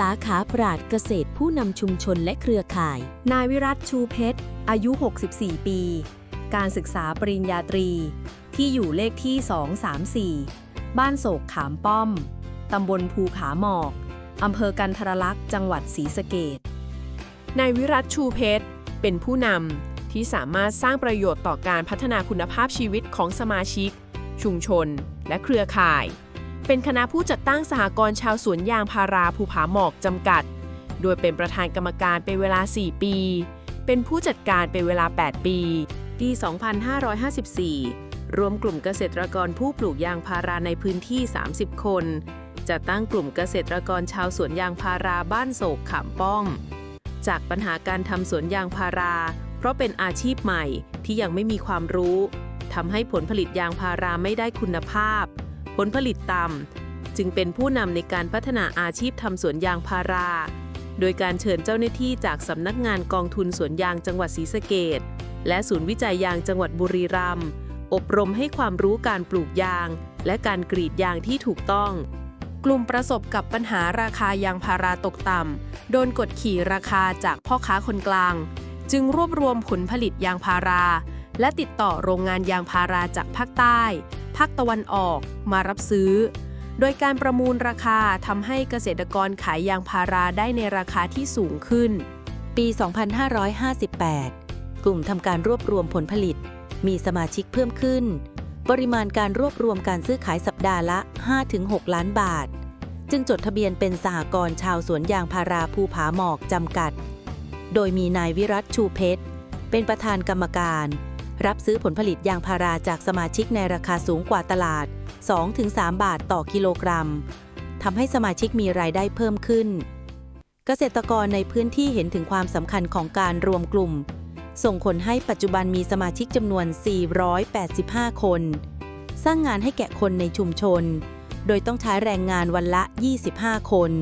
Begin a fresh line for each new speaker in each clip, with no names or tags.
สาขาปราดเกษตรผู้นำชุมชนและเครือข่าย
นายวิรัตชูเพชร อายุ 64 ปี การศึกษาปริญญาตรี ที่อยู่เลขที่ 234 บ้านโศกขามป้อม ตำบลภูขาหมอก อำเภอกันทรลักษ์จังหวัดศรีสะเกษ
นายวิรัตชูเพชร เป็นผู้นำที่สามารถสร้างประโยชน์ต่อการพัฒนาคุณภาพชีวิตของสมาชิก ชุมชน และเครือข่าย เป็นคณะผู้จัดตั้งสหกรณ์ชาวสวนยางพาราภูผาหมอกจำกัด โดยเป็นประธานกรรมการเป็นเวลา 4 ปี เป็นผู้จัดการเป็นเวลา 8 ปี
ปี 2554 รวมกลุ่มเกษตรกรผู้ปลูกยางพาราในพื้นที่ 30 คนจะตั้งกลุ่มเกษตรกรชาวสวนยางพาราบ้านโศกขามป้อม จากปัญหาการทำสวนยางพารา เพราะเป็นอาชีพใหม่ที่ยังไม่มีความรู้ทำให้ผลผลิตยางพาราไม่ได้คุณภาพ ลผลิตต่ำจึงเป็นผู้นำในการพัฒนาอาชีพทำสวนยางพารา โดยการเชิญเจ้าหน้าที่จากสำนักงานกองทุนสวนยางจังหวัดศรีสะเกษและศูนย์วิจัยยางจังหวัดบุรีรัมย์อบรมให้ความรู้การปลูกยาง และการกรีดยางที่ถูกต้อง กลุ่มประสบกับปัญหาราคายางพาราตกต่ำ โดนกดขี่ราคาจากพ่อค้าคนกลาง จึงรวบรวมผลผลิตยางพารา และติดต่อโรงงานยางพาราจากภาคใต้าคตะวันออกมารับซื้อ โดยการประมูลราคาทำให้เกษตรกรขายยางพาราได้ในราคาที่สูงขึ้น
ปี 2558 กลุ่มทำการรวบรวมผลผลิต มีสมาชิกเพิ่มขึ้น ปริมาณการรวบรวมการซื้อขายสัปดาห์ละ 5-6 ล้านบาท จึงจดทะเบียนเป็นสหกรณ์ชาวสวนยางพาราภูผาหมอกจำกัด โดยมีนายวิรัตชูเพชร เป็นประธานกรรมการ รับซื้อผลผลิตยางพาราจากสมาชิกในราคาสูงกว่าตลาด 2-3 บาทต่อกิโลกรัมทำให้สมาชิกมีรายได้เพิ่มขึ้น เกษตรกรในพื้นที่เห็นถึงความสำคัญของการรวมกลุ่ม ส่งผลให้ปัจจุบันมีสมาชิกจำนวน 485 คน สร้างงานให้แก่คนในชุมชน โดยต้องใช้แรงงานวันละ 25 คน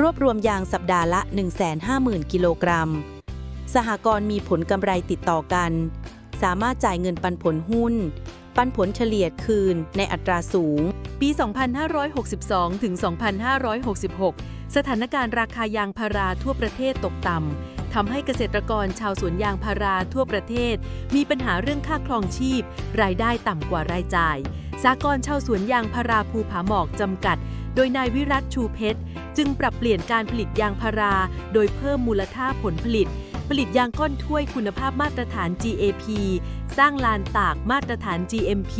รวบรวมยางสัปดาห์ละ 150,000 กิโลกรัม สหกรณ์มีผลกำไรติดต่อกัน สามารถจ่ายเงินปันผลหุ้น ปันผลเฉลี่ยคืนในอัตราสูง
ปี 2562 ถึง 2566 สถานการณ์ราคายางพาราทั่วประเทศตกต่ำทำให้เกษตรกรชาวสวนยางพาราทั่วประเทศ มีปัญหาเรื่องค่าครองชีพ รายได้ต่ำกว่ารายจ่ายสากลชาวสวนยางพาราภูผาหมอกจำกัด โดยนายวิรัตชูเพชร จึงปรับเปลี่ยนการผลิตยางพารา โดยเพิ่มมูลค่าผลผลิต ผลิตยางก้อนถ้วยคุณภาพมาตรฐาน GAP สร้างลานตากมาตรฐาน GMP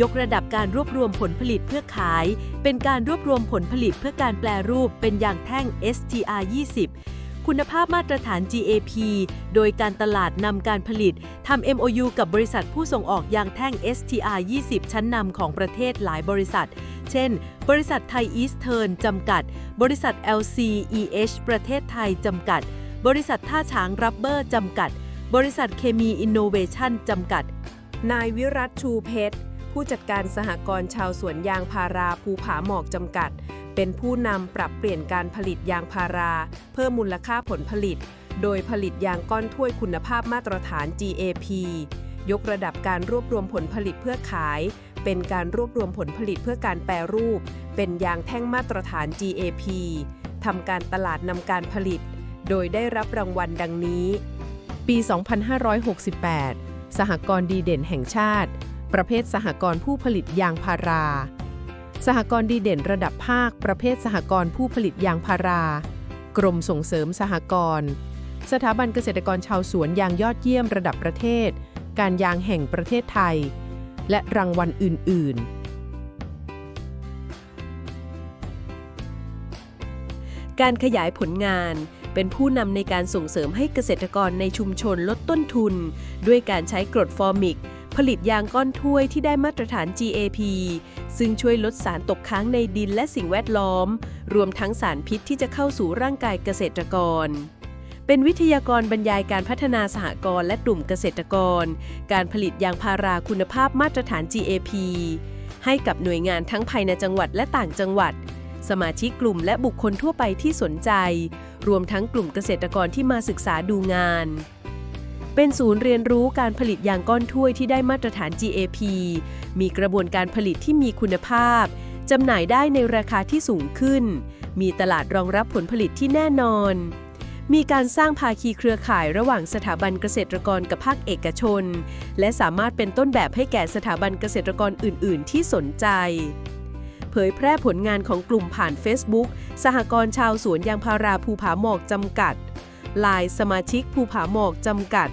ยกระดับการรวบรวมผลผลิตเพื่อขาย เป็นการรวบรวมผลผลิตเพื่อการแปลรูปเป็นยางแท่ง STR 20คุณภาพมาตรฐาน GAP โดยการตลาดนำการผลิตทำ MOU กับบริษัทผู้ส่งออกยางแท่ง STR 20 ชั้นนำของประเทศหลายบริษัท เช่น บริษัทไทยอีสเทิร์นจำกัด บริษัท LCEH ประเทศไทยจำกัด บริษัทท่าช้างรับเบอร์จำกัด บริษัทเคมีอินโนเวชั่นจำกัด
นายวิรัตชูเพชร ผู้จัดการสหกรณ์ชาวสวนยางพาราภูผาหมอกจำกัด เป็นผู้นำปรับเปลี่ยนการผลิตยางพารา เพิ่มมูลค่าผลผลิต โดยผลิตยางก้อนถ้วยคุณภาพมาตรฐาน GAP ยกระดับการรวบรวมผลผลิตเพื่อขาย เป็นการรวบรวมผลผลิตเพื่อการแปรรูป เป็นยางแท่งมาตรฐาน GAP ทำการตลาดนำการผลิต โดยได้รับรางวัลดังนี้ ปี 2568 สหกรณ์ดีเด่นแห่งชาติ ประเภทสหกรณ์ผู้ผลิตยางพารา สหกรณ์ดีเด่นระดับภาค ประเภทสหกรณ์ผู้ผลิตยางพารา กรมส่งเสริมสหกรณ์ สถาบันเกษตรกรชาวสวนยางยอดเยี่ยมระดับประเทศ การยางแห่งประเทศไทย และรางวัลอื่น ๆ
การขยายผลงาน เป็นผู้นำในการส่งเสริมให้เกษตรกรในชุมชนลดต้นทุน ด้วยการใช้กรดฟอร์มิก ผลิตยางก้อนถ้วยที่ได้มาตรฐาน GAP ซึ่งช่วยลดสารตกค้างในดินและสิ่งแวดล้อม รวมทั้งสารพิษที่จะเข้าสู่ร่างกายเกษตรกรเป็นวิทยากรบรรยายการพัฒนาสหกรณ์และกลุ่มเกษตรกร การผลิตยางพาราคุณภาพมาตรฐาน GAP ให้กับหน่วยงานทั้งภายในจังหวัดและต่างจังหวัด สมาชิกกลุ่มและบุคคลทั่วไปที่สนใจ รวมทั้งกลุ่มเกษตรกรที่มาศึกษาดูงาน เป็นศูนย์เรียนรู้การผลิตยางก้อนถ้วยที่ได้มาตรฐาน GAP มีกระบวนการผลิตที่มีคุณภาพจำหน่ายได้ในราคาที่สูงขึ้น มีตลาดรองรับผลผลิตที่แน่นอน มีการสร้างภาคีเครือข่ายระหว่างสถาบันเกษตรกรกับภาคเอกชน และสามารถเป็นต้นแบบให้แก่สถาบันเกษตรกรอื่น ๆ ที่สนใจ เผยแพร่ผลงานของกลุ่มผ่าน Facebook สหกรณ์ชาวสวนยางพาราภูผาหมอกจำกัดลายสมาชิกภูผาหมอกจำกัด